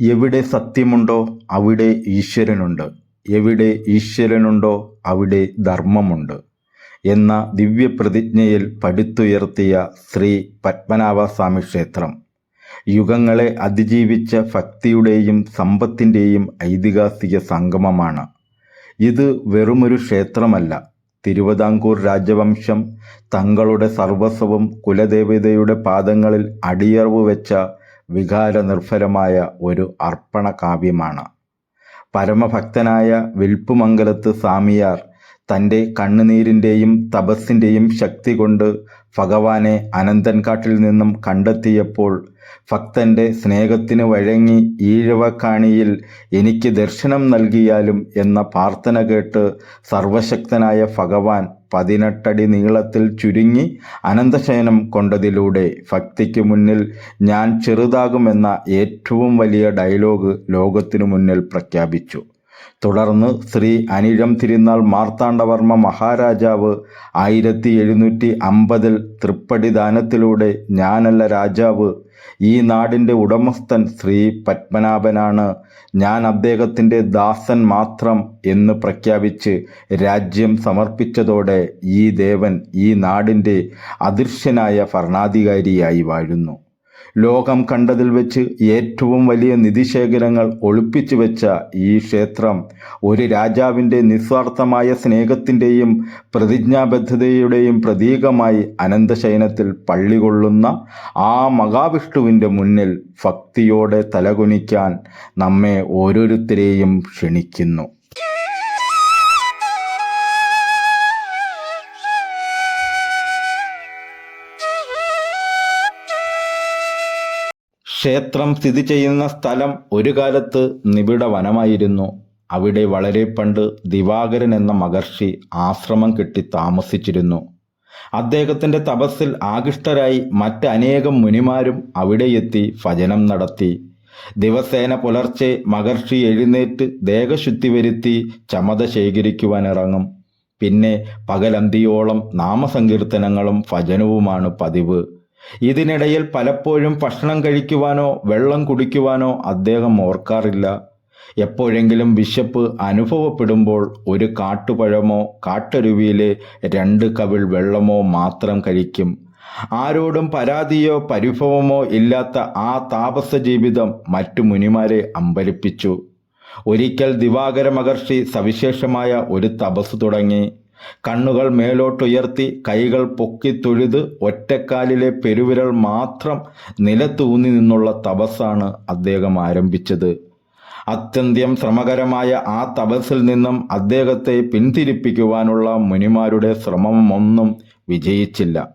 എവിടെ സത്യമുണ്ടോ അവിടെ ഈശ്വരനുണ്ട്. എവിടെ ഈശ്വരനുണ്ടോ അവിടെ ധർമ്മമുണ്ട്. എന്ന ദിവ്യപ്രതിജ്ഞയിൽ പടുത്തുയർത്തിയ ശ്രീ പത്മനാഭസ്വാമി ക്ഷേത്രം. യുഗങ്ങളെ അതിജീവിച്ച ഭക്തിയുടെയും സമ്പത്തിന്റെയും ഐതിഹാസിക സംഗമമാണ്. ഇത് വെറുമൊരു ക്ഷേത്രമല്ല. തിരുവിതാംകൂർ രാജവംശം തങ്ങളുടെ സർവസ്വവും കുലദേവതയുടെ പാദങ്ങളിൽ അടിയറവ് വെച്ച വികാരനിർഭരമായ ഒരു അർപ്പണ കാവ്യമാണ് പരമഭക്തനായ വിൽപ്പുമംഗലത്ത് സ്വാമിയാർ തന്റെ കണ്ണുനീരിന്റെയും തപസ്സിന്റെയും ശക്തി കൊണ്ട് ഭഗവാനെ അനന്തൻകാട്ടിൽ നിന്നും കണ്ടെത്തിയപ്പോൾ ഭക്തന്റെ സ്നേഹത്തിന് വഴങ്ങി ഈഴവക്കാണിയിൽ എനിക്ക് ദർശനം നൽകിയാലും എന്ന പ്രാർത്ഥന കേട്ട് സർവശക്തനായ ഭഗവാൻ പതിനെട്ടടി നീളത്തിൽ ചുരുങ്ങി അനന്തശയനം കൊണ്ടതിലൂടെ ഭക്തിക്ക് മുന്നിൽ ഞാൻ ചെറുതാകുമെന്ന ഏറ്റവും വലിയ ഡയലോഗ് ലോകത്തിനു മുന്നിൽ പ്രഖ്യാപിച്ചു. തുടർന്ന് ശ്രീ അനിഴം തിരുനാൾ മാർത്താണ്ഡവർമ്മ മഹാരാജാവ് ആയിരത്തി എഴുന്നൂറ്റി അമ്പതിൽ തൃപ്പടി ദാനത്തിലൂടെ ഞാനല്ല രാജാവ്. ഈ നാടിന്റെ ഉടമസ്ഥൻ ശ്രീ പത്മനാഭനാണ്. ഞാൻ അദ്ദേഹത്തിന്റെ ദാസൻ മാത്രം എന്ന് പ്രഖ്യാപിച്ച് രാജ്യം സമർപ്പിച്ചതോടെ ഈ ദേവൻ ഈ നാടിന്റെ അദൃശ്യനായ ഭരണാധികാരിയായി വാഴുന്നു. ലോകം കണ്ടതിൽ വെച്ച് ഏറ്റവും വലിയ നിധിശേഖരങ്ങൾ ഒളിപ്പിച്ചു വെച്ച ഈ ക്ഷേത്രം ഒരു രാജാവിന്റെ നിസ്വാർത്ഥമായ സ്നേഹത്തിന്റെയും പ്രതിജ്ഞാബദ്ധതയുടെയും പ്രതീകമായി അനന്തശയനത്തിൽ പള്ളികൊള്ളുന്ന ആ മഹാവിഷ്ണുവിന്റെ മുന്നിൽ ഭക്തിയോടെ തലകുനിക്കാൻ നമ്മെ ഓരോരുത്തരെയും ക്ഷണിക്കുന്നു. ക്ഷേത്രം സ്ഥിതി ചെയ്യുന്ന സ്ഥലം ഒരു കാലത്ത് നിബിഡ വനമായിരുന്നു. അവിടെ വളരെ പണ്ട് ദിവാകരൻ എന്ന മഹർഷി ആശ്രമം കെട്ടി താമസിച്ചിരുന്നു. അദ്ദേഹത്തിന്റെ തപസ്സിൽ ആകൃഷ്ടരായി മറ്റനേകം മുനിമാരും അവിടെയെത്തി ഭജനം നടത്തി. ദിവസേന പുലർച്ചെ മഹർഷി എഴുന്നേറ്റ് ദേഹശുദ്ധി വരുത്തി ചമത ശേഖരിക്കുവാനിറങ്ങും. പിന്നെ പകലന്തിയോളം നാമസങ്കീർത്തനങ്ങളും ഭജനവുമാണ് പതിവ്. ഇതിനിടയിൽ പലപ്പോഴും ഭക്ഷണം കഴിക്കുവാനോ വെള്ളം കുടിക്കുവാനോ അദ്ദേഹം ഓർക്കാറില്ല. എപ്പോഴെങ്കിലും വിശപ്പ് അനുഭവപ്പെടുമ്പോൾ ഒരു കാട്ടുപഴമോ കാട്ടരുവിയിലെ രണ്ട് കവിൾ വെള്ളമോ മാത്രം കഴിക്കും. ആരോടും പരാതിയോ പരിഭവമോ ഇല്ലാത്ത ആ താപസ ജീവിതം മറ്റു മുനിമാരെ അമ്പരിപ്പിച്ചു. ഒരിക്കൽ ദിവാകര മഹർഷി സവിശേഷമായ ഒരു തപസ് തുടങ്ങി. കണ്ണുകൾ മേലോട്ടുയർത്തി കൈകൾ പൊക്കി തൊഴുത് ഒറ്റക്കാലിലെ പെരുവിരൽ മാത്രം നിലത്തൂന്നി നിന്നുള്ള തപസ്സാണ് അദ്ദേഹം ആരംഭിച്ചത്. അത്യന്തം ശ്രമകരമായ ആ തപസ്സിൽ നിന്നും അദ്ദേഹത്തെ പിന്തിരിപ്പിക്കുവാനുള്ള മുനിമാരുടെ ശ്രമമൊന്നും വിജയിച്ചില്ല.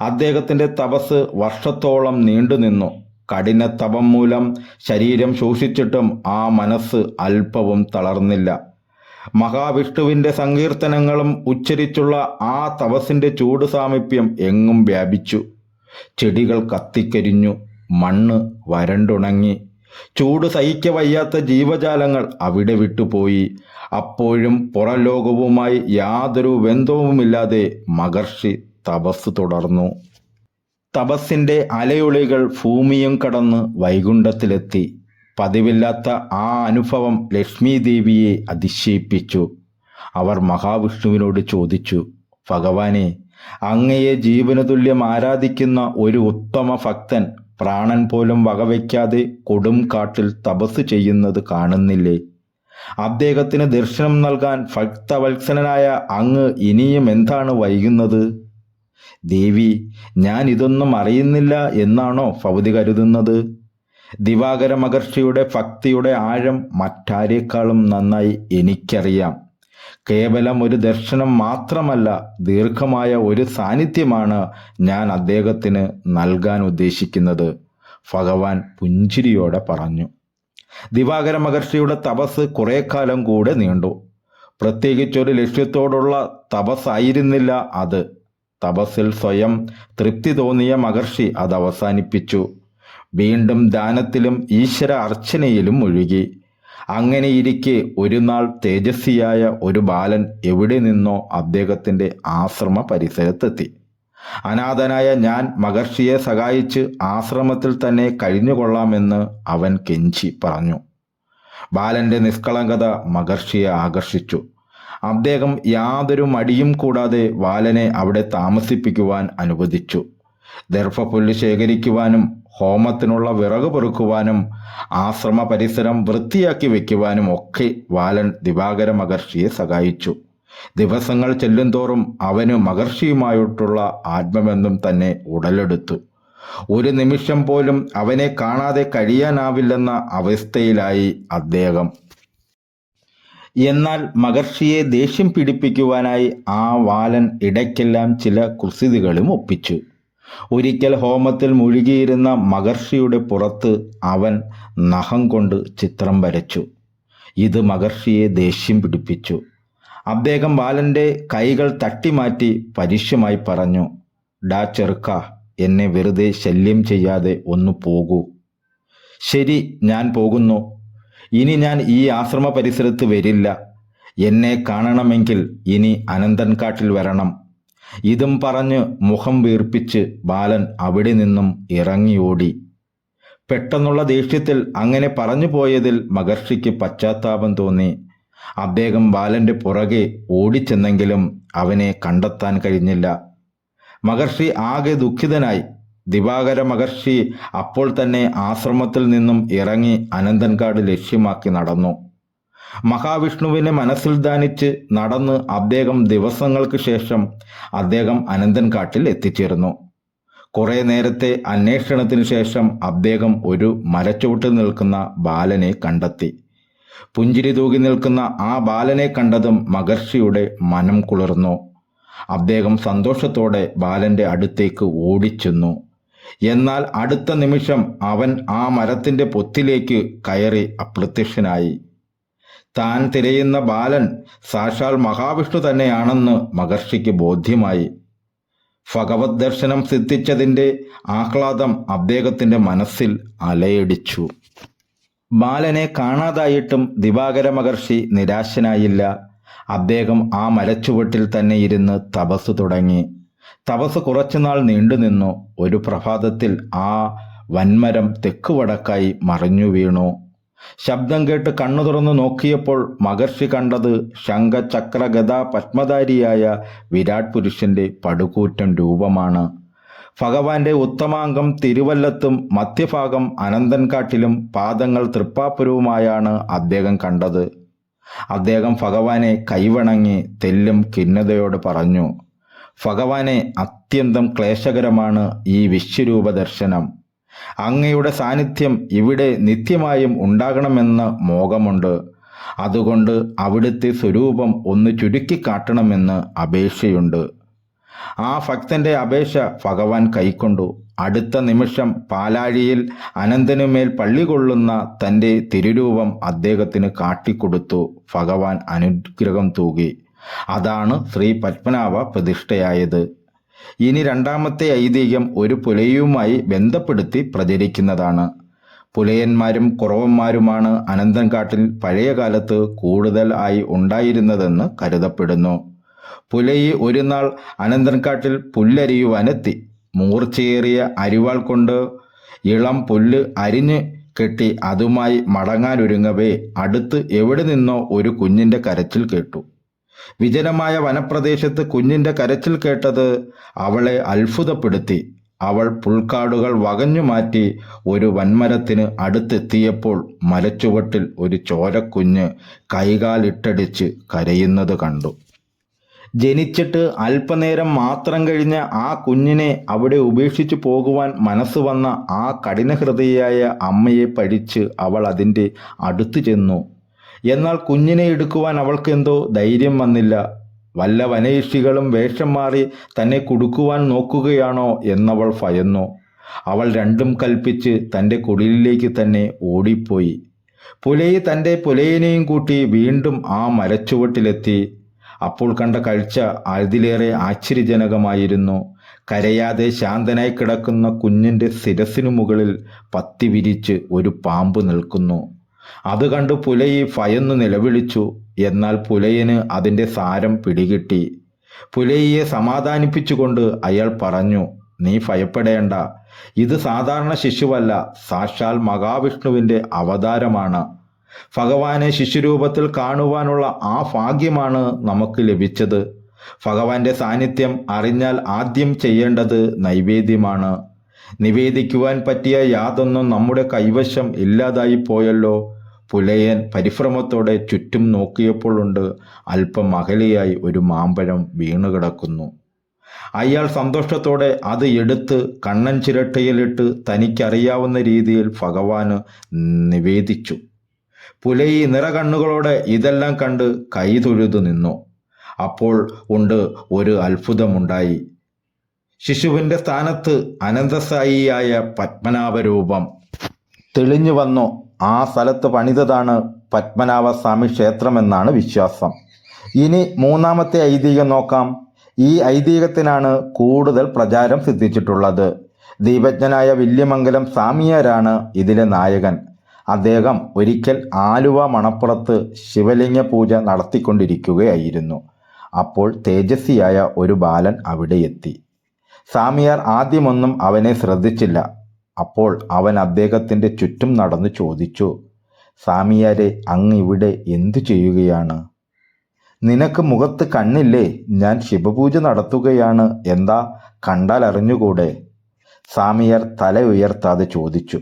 അദ്ദേഹത്തിന്റെ തപസ് വർഷത്തോളം നീണ്ടുനിന്നു കഠിന തപം മൂലം ശരീരം ശോഷിച്ചിട്ടും ആ മനസ്സ് അല്പവും തളർന്നില്ല. മഹാവിഷ്ണുവിന്റെ സങ്കീർത്തനങ്ങളും ഉച്ചരിച്ചുള്ള ആ തപസ്സിന്റെ ചൂട് സാമീപ്യം എങ്ങും വ്യാപിച്ചു. ചെടികൾ കത്തിക്കരിഞ്ഞു മണ്ണ് വരണ്ടുണങ്ങി. ചൂട് സഹിക്ക വയ്യാത്ത ജീവജാലങ്ങൾ അവിടെ വിട്ടുപോയി. അപ്പോഴും പുറലോകവുമായി യാതൊരു ബന്ധവുമില്ലാതെ മഹർഷി തപസ് തുടർന്നു. തപസ്സിന്റെ അലയൊളികൾ ഭൂമിയും കടന്ന് വൈകുണ്ഠത്തിലെത്തി. പതിവില്ലാത്ത ആ അനുഭവം ലക്ഷ്മി ദേവിയെ അതിശയിപ്പിച്ചു. അവർ മഹാവിഷ്ണുവിനോട് ചോദിച്ചു ഭഗവാനെ അങ്ങയെ ജീവനതുല്യം ആരാധിക്കുന്ന ഒരു ഉത്തമ ഭക്തൻ പ്രാണൻ പോലും വകവയ്ക്കാതെ കൊടും കാട്ടിൽ തപസ് ചെയ്യുന്നത് കാണുന്നില്ലേ? അദ്ദേഹത്തിന് ദർശനം നൽകാൻ ഭക്തവത്സനായ അങ്ങ് ഇനിയും എന്താണ് വൈകുന്നത്? ദേവി ഞാൻ ഇതൊന്നും അറിയുന്നില്ല എന്നാണോ ഭവതി കരുതുന്നത്? ദിവാകര മഹർഷിയുടെ ഭക്തിയുടെ ആഴം മറ്റാരേക്കാളും നന്നായി എനിക്കറിയാം. കേവലം ഒരു ദർശനം മാത്രമല്ല ദീർഘമായ ഒരു സാന്നിധ്യമാണ് ഞാൻ അദ്ദേഹത്തിന് നൽകാൻ ഉദ്ദേശിക്കുന്നത് ഭഗവാൻ പുഞ്ചിരിയോടെ പറഞ്ഞു. ദിവാകര മഹർഷിയുടെ തപസ് കുറേ കാലം കൂടെ നീണ്ടു. പ്രത്യേകിച്ചൊരു ലക്ഷ്യത്തോടുള്ള തപസ്സായിരുന്നില്ല അത്. തപസ്സിൽ സ്വയം തൃപ്തി തോന്നിയ മഹർഷി അത് അവസാനിപ്പിച്ചു വീണ്ടും ദാനത്തിലും ഈശ്വര അർച്ചനയിലും ഒഴുകി അങ്ങനെയിരിക്കെ ഒരു നാൾ തേജസ്വിയായ ഒരു ബാലൻ എവിടെ നിന്നോ അദ്ദേഹത്തിന്റെ ആശ്രമ പരിസരത്തെത്തി അനാഥനായ ഞാൻ മഹർഷിയെ സഹായിച്ച് ആശ്രമത്തിൽ തന്നെ കഴിഞ്ഞുകൊള്ളാമെന്ന് അവൻ കെഞ്ചി പറഞ്ഞു. ബാലന്റെ നിഷ്കളങ്കത മഹർഷിയെ ആകർഷിച്ചു. അദ്ദേഹം യാതൊരു മടിയും കൂടാതെ ബാലനെ അവിടെ താമസിപ്പിക്കുവാൻ അനുവദിച്ചു. ദർഭപുല്ല് ശേഖരിക്കുവാനും ഹോമത്തിനുള്ള വിറക് പെറുക്കുവാനും ആശ്രമ പരിസരം വൃത്തിയാക്കി വെക്കുവാനും ഒക്കെ വാലൻ ദിവാകര മഹർഷിയെ സഹായിച്ചു. ദിവസങ്ങൾ ചെല്ലുംതോറും അവന് മഹർഷിയുമായിട്ടുള്ള ആത്മബന്ധം തന്നെ ഉടലെടുത്തു. ഒരു നിമിഷം പോലും അവനെ കാണാതെ കഴിയാനാവില്ലെന്ന അവസ്ഥയിലായി അദ്ദേഹം. എന്നാൽ മഹർഷിയെ ദേഷ്യം പിടിപ്പിക്കുവാനായി ആ വാലൻ ഇടയ്ക്കെല്ലാം ചില കുസൃതികളും ഒപ്പിച്ചു. ഒരിക്കൽ ഹോമത്തിൽ മുഴുകിയിരുന്ന മഹർഷിയുടെ പുറത്ത് അവൻ നഖം കൊണ്ട് ചിത്രം വരച്ചു. ഇത് മഹർഷിയെ ദേഷ്യം പിടിപ്പിച്ചു. അദ്ദേഹം ബാലന്റെ കൈകൾ തട്ടിമാറ്റി പരുഷ്യമായി പറഞ്ഞു ഡാ ചെറുക്ക എന്നെ വെറുതെ ശല്യം ചെയ്യാതെ ഒന്ന് പോകൂ. ശരി ഞാൻ പോകുന്നു. ഇനി ഞാൻ ഈ ആശ്രമ പരിസരത്ത് വരില്ല. എന്നെ കാണണമെങ്കിൽ ഇനി അനന്തൻകാട്ടിൽ വരണം. ഇതും പറഞ്ഞ് മുഖം വീർപ്പിച്ച് ബാലൻ അവിടെ നിന്നും ഇറങ്ങിയോടി. പെട്ടെന്നുള്ള ദേഷ്യത്തിൽ അങ്ങനെ പറഞ്ഞു പോയതിൽ മഹർഷിക്ക് പശ്ചാത്താപം തോന്നി. അദ്ദേഹം ബാലന്റെ പുറകെ ഓടിച്ചെന്നെങ്കിലും അവനെ കണ്ടെത്താൻ കഴിഞ്ഞില്ല. മഹർഷി ആകെ ദുഃഖിതനായി. ദിവാകര മഹർഷി അപ്പോൾ തന്നെ ആശ്രമത്തിൽ നിന്നും ഇറങ്ങി അനന്തൻകാട് ലക്ഷ്യമാക്കി നടന്നു. മഹാവിഷ്ണുവിനെ മനസ്സിൽ ധാനിച്ച് നടന്ന് അദ്ദേഹം ദിവസങ്ങൾക്ക് ശേഷം അദ്ദേഹം അനന്തൻകാട്ടിൽ എത്തിച്ചേർന്നു. കുറെ നേരത്തെ അന്വേഷണത്തിന് ശേഷം അദ്ദേഹം ഒരു മരച്ചുവട്ടിൽ നിൽക്കുന്ന ബാലനെ കണ്ടെത്തി. പുഞ്ചിരി തൂകി നിൽക്കുന്ന ആ ബാലനെ കണ്ടതും മഹർഷിയുടെ മനം കുളിർന്നു. അദ്ദേഹം സന്തോഷത്തോടെ ബാലന്റെ അടുത്തേക്ക് ഓടിച്ചെന്നു. എന്നാൽ അടുത്ത നിമിഷം അവൻ ആ മരത്തിന്റെ പൊത്തിലേക്ക് കയറി അപ്രത്യക്ഷനായി. താൻ തിരയുന്ന ബാലൻ സാക്ഷാൽ മഹാവിഷ്ണു തന്നെയാണെന്ന് മഹർഷിക്ക് ബോധ്യമായി. ഭഗവത് ദർശനം സിദ്ധിച്ചതിന്റെ ആഹ്ലാദം അദ്ദേഹത്തിന്റെ മനസ്സിൽ അലയടിച്ചു. ബാലനെ കാണാതായിട്ടും ദിവാകര മഹർഷി നിരാശനായില്ല. അദ്ദേഹം ആ മരച്ചുവട്ടിൽ തന്നെ ഇരുന്ന് തപസ് തുടങ്ങി. തപസ് കുറച്ചുനാൾ നീണ്ടുനിന്നു ഒരു പ്രഭാതത്തിൽ ആ വൻമരം തെക്കുവടക്കായി മറിഞ്ഞു വീണു ശബ്ദം കേട്ട് കണ്ണു തുറന്നു നോക്കിയപ്പോൾ മഹർഷി കണ്ടത് ശംഖ ചക്ര ഗദ പത്മധാരിയായ വിരാട് പുരുഷന്റെ പടുകൂറ്റൻ രൂപമാണ്. ഭഗവാന്റെ ഉത്തമാംഗം തിരുവല്ലത്തും മധ്യഭാഗം അനന്തൻകാട്ടിലും പാദങ്ങൾ തൃപ്പാപുരവുമായാണ് അദ്ദേഹം കണ്ടത്. അദ്ദേഹം ഭഗവാനെ കൈവണങ്ങി തെല്ലും ഖിന്നതയോട് പറഞ്ഞു ഭഗവാനെ അത്യന്തം ക്ലേശകരമാണ് ഈ വിശ്വരൂപ ദർശനം അങ്ങയുടെ സാന്നിധ്യം ഇവിടെ നിത്യമായും ഉണ്ടാകണമെന്ന് മോഹമുണ്ട്. അതുകൊണ്ട് അവിടുത്തെ സ്വരൂപം ഒന്ന് ചുരുക്കി കാട്ടണമെന്ന് അപേക്ഷയുണ്ട്. ആ ഭക്തന്റെ അപേക്ഷ ഭഗവാൻ കൈക്കൊണ്ടു. അടുത്ത നിമിഷം പാലാഴിയിൽ അനന്തനുമേൽ പള്ളി കൊള്ളുന്ന തന്റെ തിരുരൂപം അദ്ദേഹത്തിന് കാട്ടിക്കൊടുത്തു. ഭഗവാൻ അനുഗ്രഹം തൂകി. അതാണ് ശ്രീ പത്മനാഭ പ്രതിഷ്ഠയായത്. ഇനി രണ്ടാമത്തെ ഐതിഹ്യം ഒരു പുലയുമായി ബന്ധപ്പെടുത്തി പ്രചരിക്കുന്നതാണ്. പുലയന്മാരും കുറവന്മാരുമാണ് അനന്തൻകാട്ടിൽ പഴയ കാലത്ത് കൂടുതൽ ആയി ഉണ്ടായിരുന്നതെന്ന് കരുതപ്പെടുന്നു. പുലയി ഒരു നാൾ അനന്തൻകാട്ടിൽ പുല്ലരിയുവാനെത്തി. മൂർച്ചയേറിയ അരിവാൾ കൊണ്ട് ഇളം പുല്ല് അരിഞ്ഞ് കെട്ടി അതുമായി മടങ്ങാനൊരുങ്ങവേ അടുത്ത് എവിടെ നിന്നോ ഒരു കുഞ്ഞിന്റെ കരച്ചിൽ കേട്ടു. വിജനമായ വനപ്രദേശത്ത് കുഞ്ഞിന്റെ കരച്ചിൽ കേട്ടത് അവളെ അത്ഭുതപ്പെടുത്തി. അവൾ പുൽക്കാടുകൾ വകഞ്ഞു മാറ്റി ഒരു വൻമരത്തിന് അടുത്തെത്തിയപ്പോൾ മലച്ചുവട്ടിൽ ഒരു ചോരക്കുഞ്ഞ് കൈകാലിട്ടടിച്ച് കരയുന്നത് കണ്ടു. ജനിച്ചിട്ട് അല്പനേരം മാത്രം കഴിഞ്ഞ ആ കുഞ്ഞിനെ അവിടെ ഉപേക്ഷിച്ചു പോകുവാൻ മനസ്സ് വന്ന ആ കഠിനഹൃദയായ അമ്മയെ പഴിച്ച് അവൾ അതിന്റെ അടുത്തു ചെന്നു. എന്നാൽ കുഞ്ഞിനെ എടുക്കുവാൻ അവൾക്കെന്തോ ധൈര്യം വന്നില്ല. വല്ല വനയിഷികളും വേഷം മാറി തന്നെ കുടുക്കുവാൻ നോക്കുകയാണോ എന്നവൾ ഭയന്നു. അവൾ രണ്ടും കൽപ്പിച്ച് തന്റെ കുടിലിലേക്ക് തന്നെ ഓടിപ്പോയി. പുലയി തന്റെ പുലയനെയും കൂട്ടി വീണ്ടും ആ മരച്ചുവട്ടിലെത്തി. അപ്പോൾ കണ്ട കാഴ്ച അതിലേറെ ആശ്ചര്യജനകമായിരുന്നു. കരയാതെ ശാന്തനായി കിടക്കുന്ന കുഞ്ഞിന്റെ ശിരസിനു മുകളിൽ പത്തി വിരിച്ച് ഒരു പാമ്പ് നിൽക്കുന്നു. അത് കണ്ട് പുലയി ഭയന്ന് നിലവിളിച്ചു. എന്നാൽ പുലയന് അതിന്റെ സാരം പിടികിട്ടി. പുലയിയെ സമാധാനിപ്പിച്ചുകൊണ്ട് അയാൾ പറഞ്ഞു നീ ഭയപ്പെടേണ്ട. ഇത് സാധാരണ ശിശുവല്ല. സാക്ഷാൽ മഹാവിഷ്ണുവിന്റെ അവതാരമാണ്. ഭഗവാനെ ശിശുരൂപത്തിൽ കാണുവാനുള്ള ആ ഭാഗ്യമാണ് നമുക്ക് ലഭിച്ചത്. ഭഗവാന്റെ സാന്നിധ്യം അറിഞ്ഞാൽ ആദ്യം ചെയ്യേണ്ടത് നൈവേദ്യമാണ്. നിവേദിക്കുവാൻ പറ്റിയ യാതൊന്നും നമ്മുടെ കൈവശം ഇല്ലാതായി പോയല്ലോ. പുലയൻ പരിഭ്രമത്തോടെ ചുറ്റും നോക്കിയപ്പോഴുണ്ട് അല്പം അകലെയായി ഒരു മാമ്പഴം വീണുകിടക്കുന്നു അയാൾ സന്തോഷത്തോടെ അത് എടുത്ത് കണ്ണൻ ചിരട്ടയിലിട്ട് തനിക്കറിയാവുന്ന രീതിയിൽ ഭഗവാന് നിവേദിച്ചു. പുലയി നിറകണ്ണുകളോടെ ഇതെല്ലാം കണ്ട് കൈതൊഴുതു നിന്നു. അപ്പോൾ ഉണ്ട് ഒരു അത്ഭുതമുണ്ടായി. ശിശുവിന്റെ സ്ഥാനത്ത് അനന്തസായിയായ പത്മനാഭരൂപം തെളിഞ്ഞു വന്നു. ആ സ്ഥലത്ത് പണിതതാണ് പത്മനാഭസ്വാമി ക്ഷേത്രമെന്നാണ് വിശ്വാസം. ഇനി മൂന്നാമത്തെ ഐതിഹ്യം നോക്കാം. ഈ ഐതിഹ്യത്തിനാണ് കൂടുതൽ പ്രചാരം സിദ്ധിച്ചിട്ടുള്ളത്. ദീപജ്ഞനായ വില്യമംഗലം സ്വാമിയാരാണ് ഇതിലെ നായകൻ. അദ്ദേഹം ഒരിക്കൽ ആലുവ മണപ്പുറത്ത് ശിവലിംഗ പൂജ നടത്തിക്കൊണ്ടിരിക്കുകയായിരുന്നു. അപ്പോൾ തേജസ്വിയായ ഒരു ബാലൻ അവിടെ എത്തി സ്വാമിയാർ ആദ്യമൊന്നും അവനെ ശ്രദ്ധിച്ചില്ല. അപ്പോൾ അവൻ അദ്ദേഹത്തിന്റെ ചുറ്റും നടന്നു ചോദിച്ചു സ്വാമിയാരെ അങ്ങ് ഇവിടെ എന്തു ചെയ്യുകയാണ്? നിനക്ക് മുഖത്ത് കണ്ണില്ലേ? ഞാൻ ശിവപൂജ നടത്തുകയാണ്. എന്താ? കണ്ടാൽ അറിഞ്ഞുകൂടെ? സ്വാമിയാർ തല ഉയർത്താതെ ചോദിച്ചു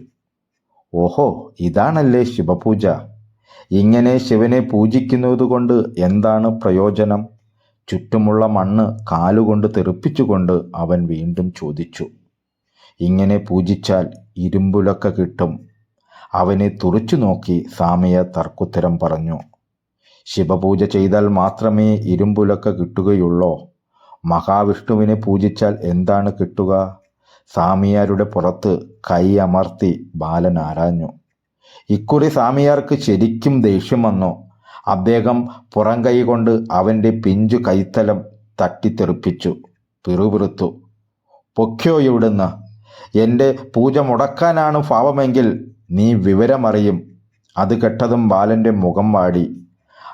ഓഹോ ഇതാണല്ലേ ശിവപൂജ? ഇങ്ങനെ ശിവനെ പൂജിക്കുന്നതുകൊണ്ട് എന്താണ് പ്രയോജനം? ചുറ്റുമുള്ള മണ്ണ് കാലുകൊണ്ട് തെറിപ്പിച്ചുകൊണ്ട് അവൻ വീണ്ടും ചോദിച്ചു ഇങ്ങനെ പൂജിച്ചാൽ ഇരുമ്പുലക്ക കിട്ടും. അവനെ തുറച്ചു നോക്കി സാമയ തർക്കുത്തരം പറഞ്ഞു. ശിവപൂജ ചെയ്താൽ മാത്രമേ ഇരുമ്പുലക്ക കിട്ടുകയുള്ളോ? മഹാവിഷ്ണുവിനെ പൂജിച്ചാൽ എന്താണ് കിട്ടുക? സാമിയാരുടെ പുറത്ത് കൈ അമർത്തി ബാലൻ ആരാഞ്ഞു. ഇക്കുറി സാമിയാർക്ക് ശരിക്കും ദേഷ്യം വന്നു. അദ്ദേഹം പുറം കൈ കൊണ്ട് അവന്റെ പിഞ്ചു കൈത്തലം തട്ടിത്തെറിപ്പിച്ചു. പിറുപിറുത്തു. പൊക്കിയോ ഇവിടുന്ന് എന്റെ പൂജ മുടക്കാനാണ് ഭാവമെങ്കിൽ നീ വിവരമറിയും. അത് കെട്ടതും ബാലന്റെ മുഖം വാടി.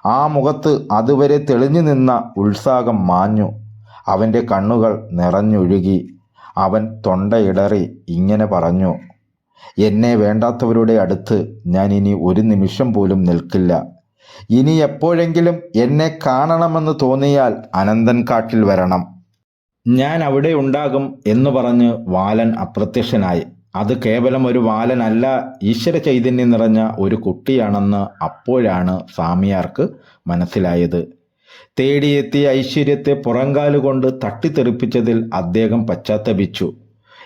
ആ മുഖത്ത് അതുവരെ തെളിഞ്ഞു നിന്ന ഉത്സാഹം മാഞ്ഞു. അവന്റെ കണ്ണുകൾ നിറഞ്ഞൊഴുകി. അവൻ തൊണ്ടയിടറി ഇങ്ങനെ പറഞ്ഞു എന്നെ വേണ്ടാത്തവരുടെ അടുത്ത് ഞാൻ ഇനി ഒരു നിമിഷം പോലും നിൽക്കില്ല. ഇനി എപ്പോഴെങ്കിലും എന്നെ കാണണമെന്ന് തോന്നിയാൽ അനന്തൻ കാട്ടിൽ വരണം. ഞാൻ അവിടെ ഉണ്ടാകും എന്ന് പറഞ്ഞ് വാലൻ അപ്രത്യക്ഷനായി. അത് കേവലം ഒരു വാലനല്ല ഈശ്വര ചൈതന്യം നിറഞ്ഞ ഒരു കുട്ടിയാണെന്ന് അപ്പോഴാണ് സ്വാമിയാർക്ക് മനസ്സിലായത്. തേടിയെത്തിയ ഐശ്വര്യത്തെ പുറങ്കാലുകൊണ്ട് തട്ടിത്തെറിപ്പിച്ചതിൽ അദ്ദേഹം പശ്ചാത്തപിച്ചു.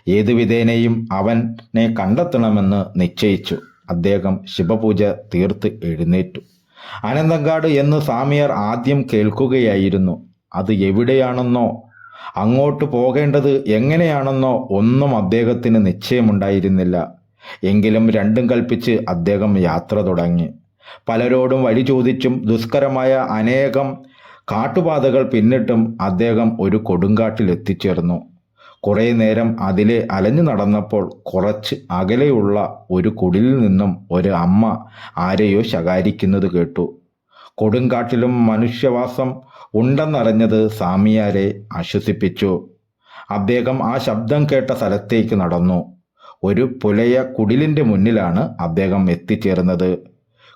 ഏതു വിധേനയും അവനെ കണ്ടെത്തണമെന്ന് നിശ്ചയിച്ചു. അദ്ദേഹം ശിവപൂജ തീർത്ത് എഴുന്നേറ്റു. അനന്തങ്കാട് എന്ന് സ്വാമിയാർ ആദ്യം കേൾക്കുകയായിരുന്നു. അത് എവിടെയാണെന്നോ അങ്ങോട്ട് പോകേണ്ടത് എങ്ങനെയാണെന്നോ ഒന്നും അദ്ദേഹത്തിന് നിശ്ചയമുണ്ടായിരുന്നില്ല. എങ്കിലും രണ്ടും കൽപ്പിച്ച് അദ്ദേഹം യാത്ര തുടങ്ങി. പലരോടും വഴി ചോദിച്ചും ദുഷ്കരമായ അനേകം കാട്ടുപാതകൾ പിന്നിട്ടും അദ്ദേഹം ഒരു കൊടുങ്കാട്ടിൽ എത്തിച്ചേർന്നു. കുറേ നേരം അതിലെ അലഞ്ഞു നടന്നപ്പോൾ കുറച്ച് അകലെയുള്ള ഒരു കുടിലിൽ നിന്നും ഒരു അമ്മ ആരെയോ ശകാരിക്കുന്നത് കേട്ടു. കൊടുങ്കാട്ടിലും മനുഷ്യവാസം ഉണ്ടെന്നറിഞ്ഞത് സാമിയാരെ ആശ്വസിപ്പിച്ചു. അദ്ദേഹം ആ ശബ്ദം കേട്ട സ്ഥലത്തേക്ക് നടന്നു. ഒരു പുലയ കുടിലിന്റെ മുന്നിലാണ് അദ്ദേഹം എത്തിച്ചേർന്നത്.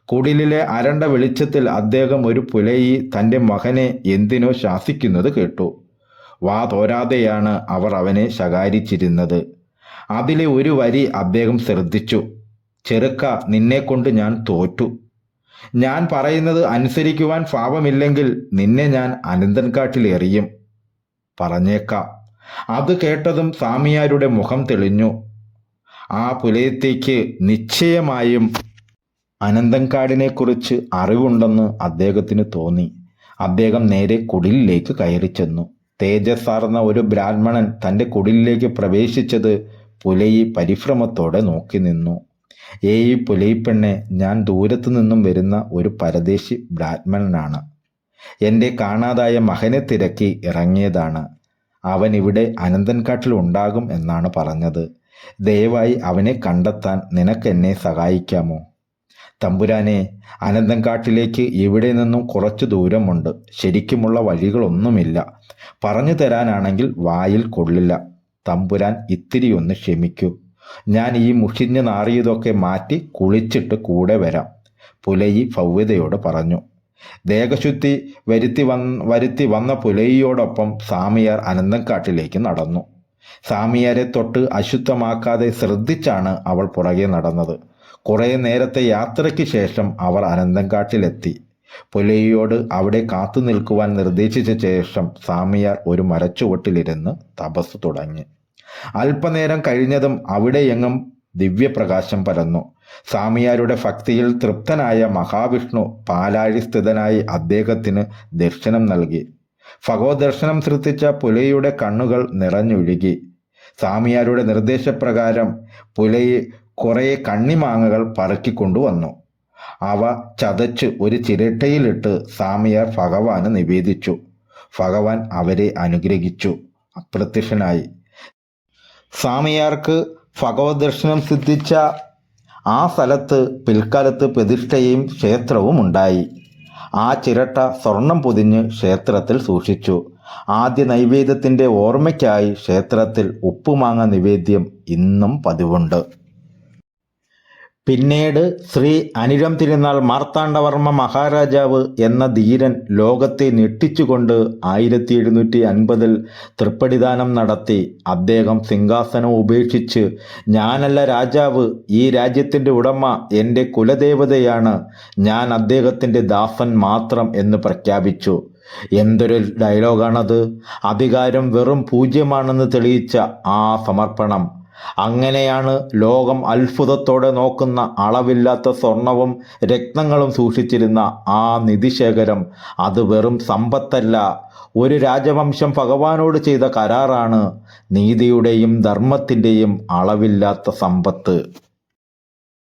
കുടിലിലെ അരണ്ട വെളിച്ചത്തിൽ അദ്ദേഹം ഒരു പുലയി തന്റെ മകനെ എന്തിനോ ശാസിക്കുന്നത് കേട്ടു. വാ തോരാതെയാണ് അവർ അവനെ ശകാരിച്ചിരുന്നത്. അതിലെ ഒരു വരി അദ്ദേഹം ശ്രദ്ധിച്ചു. ചെറുക്ക നിന്നെക്കൊണ്ട് ഞാൻ തോറ്റു. ഞാൻ പറയുന്നത് അനുസരിക്കുവാൻ പാപമില്ലെങ്കിൽ നിന്നെ ഞാൻ അനന്തൻകാട്ടിൽ എറിയും. പറഞ്ഞേക്കാം. അത് കേട്ടതും സ്വാമിയാരുടെ മുഖം തെളിഞ്ഞു. ആ പുലയത്തേക്ക് നിശ്ചയമായും അനന്തൻകാടിനെക്കുറിച്ച് അറിവുണ്ടെന്ന് അദ്ദേഹത്തിന് തോന്നി. അദ്ദേഹം നേരെ കുടിലിലേക്ക് കയറി ചെന്നു. തേജസ്സാർന്ന ഒരു ബ്രാഹ്മണൻ തന്റെ കുടിലിലേക്ക് പ്രവേശിച്ചത് പുലയി പരിഭ്രമത്തോടെ നോക്കി നിന്നു. ഏയ് പുലയിപ്പെണ്ണെ ഞാൻ ദൂരത്തു നിന്നും വരുന്ന ഒരു പരദേശി ബ്രാഹ്മണനാണ്. എന്റെ കാണാതായ മകനെ തിരക്കി ഇറങ്ങിയതാണ്. അവൻ ഇവിടെ അനന്തൻകാട്ടിൽ ഉണ്ടാകും എന്നാണ് പറഞ്ഞത്. ദയവായി അവനെ കണ്ടെത്താൻ നിനക്കെന്നെ സഹായിക്കാമോ? തമ്പുരാനെ അനന്തൻകാട്ടിലേക്ക് ഇവിടെ നിന്നും കുറച്ചു ദൂരമുണ്ട്. ശരിക്കുമുള്ള വഴികളൊന്നുമില്ല. പറഞ്ഞു തരാനാണെങ്കിൽ വായിൽ കൊള്ളില്ല. തമ്പുരാൻ ഇത്തിരിയൊന്ന് ക്ഷമിക്കൂ. ഞാൻ ഈ മുഷിഞ്ഞ് നാറിയതൊക്കെ മാറ്റി കുളിച്ചിട്ട് കൂടെ വരാം പുലയി ഭവ്യതയോട് പറഞ്ഞു. ദേഹശുദ്ധി വരുത്തി വന്ന് വരുത്തി വന്ന പുലയിയോടൊപ്പം സാമിയാർ അനന്തംകാട്ടിലേക്ക് നടന്നു. സാമിയാരെ തൊട്ട് അശുദ്ധമാക്കാതെ ശ്രദ്ധിച്ചാണ് അവൾ പുറകെ നടന്നത്. കുറേ നേരത്തെ യാത്രയ്ക്ക് ശേഷം അവർ അനന്തംകാട്ടിലെത്തി. പുലയിയോട് അവിടെ കാത്തു നിൽക്കുവാൻ നിർദ്ദേശിച്ച ശേഷം സാമിയാർ ഒരു മരച്ചുവട്ടിലിരുന്ന് തപസ് തുടങ്ങി. അല്പനേരം കഴിഞ്ഞതും അവിടെയെങ്ങും ദിവ്യപ്രകാശം പരന്നു. സ്വാമിയാരുടെ ഭക്തിയിൽ തൃപ്തനായ മഹാവിഷ്ണു പാലാഴി സ്ഥിതനായി അദ്ദേഹത്തിന് ദർശനം നൽകി. ഭഗവദർശനം സൃഷ്ടിച്ച പുലയുടെ കണ്ണുകൾ നിറഞ്ഞൊഴുകി. സ്വാമിയാരുടെ നിർദ്ദേശപ്രകാരം പുലയെ കുറേ കണ്ണിമാങ്ങകൾ പറക്കിക്കൊണ്ടുവന്നു. അവ ചതച്ച് ഒരു ചിരട്ടയിലിട്ട് സ്വാമിയാർ ഭഗവാന് നിവേദിച്ചു. ഭഗവാൻ അവരെ അനുഗ്രഹിച്ചു. അപ്രത്യക്ഷനായി. സ്വാമിയാർക്ക് ഭഗവത് ദർശനം സിദ്ധിച്ച ആ സ്ഥലത്ത് പിൽക്കാലത്ത് പ്രതിഷ്ഠയും ക്ഷേത്രവും ഉണ്ടായി. ആ ചിരട്ട സ്വർണം പൊതിഞ്ഞ് ക്ഷേത്രത്തിൽ സൂക്ഷിച്ചു. ആദ്യ നൈവേദ്യത്തിന്റെ ഓർമ്മയ്ക്കായി ക്ഷേത്രത്തിൽ ഉപ്പുമാങ്ങ നിവേദ്യം ഇന്നും പതിവുണ്ട്. പിന്നീട് ശ്രീ അനിരം തിരുനാൾ മാർത്താണ്ഡവർമ്മ മഹാരാജാവ് എന്ന ധീരൻ ലോകത്തെ ഞെട്ടിച്ചുകൊണ്ട് ആയിരത്തി എഴുന്നൂറ്റി അൻപതിൽ തൃപ്പടിദാനം നടത്തി അദ്ദേഹം സിംഹാസനം ഉപേക്ഷിച്ച് ഞാനല്ല രാജാവ് ഈ രാജ്യത്തിന്റെ ഉടമ എന്റെ കുലദേവതയാണ് ഞാൻ അദ്ദേഹത്തിന്റെ ദാസൻ മാത്രം എന്ന് പ്രഖ്യാപിച്ചു. എന്തൊരു ഡയലോഗാണത് അധികാരം വെറും പൂജ്യമാണെന്ന് തെളിയിച്ച ആ സമർപ്പണം. അങ്ങനെയാണ് ലോകം അത്ഭുതത്തോടെ നോക്കുന്ന അളവില്ലാത്ത സ്വർണവും രക്തങ്ങളും സൂക്ഷിച്ചിരുന്ന ആ നിധിശേഖരം. അത് വെറും സമ്പത്തല്ല. ഒരു രാജവംശം ഭഗവാനോട് ചെയ്ത കരാറാണ് നീതിയുടെയും ധർമ്മത്തിന്റെയും അളവില്ലാത്ത സമ്പത്ത്.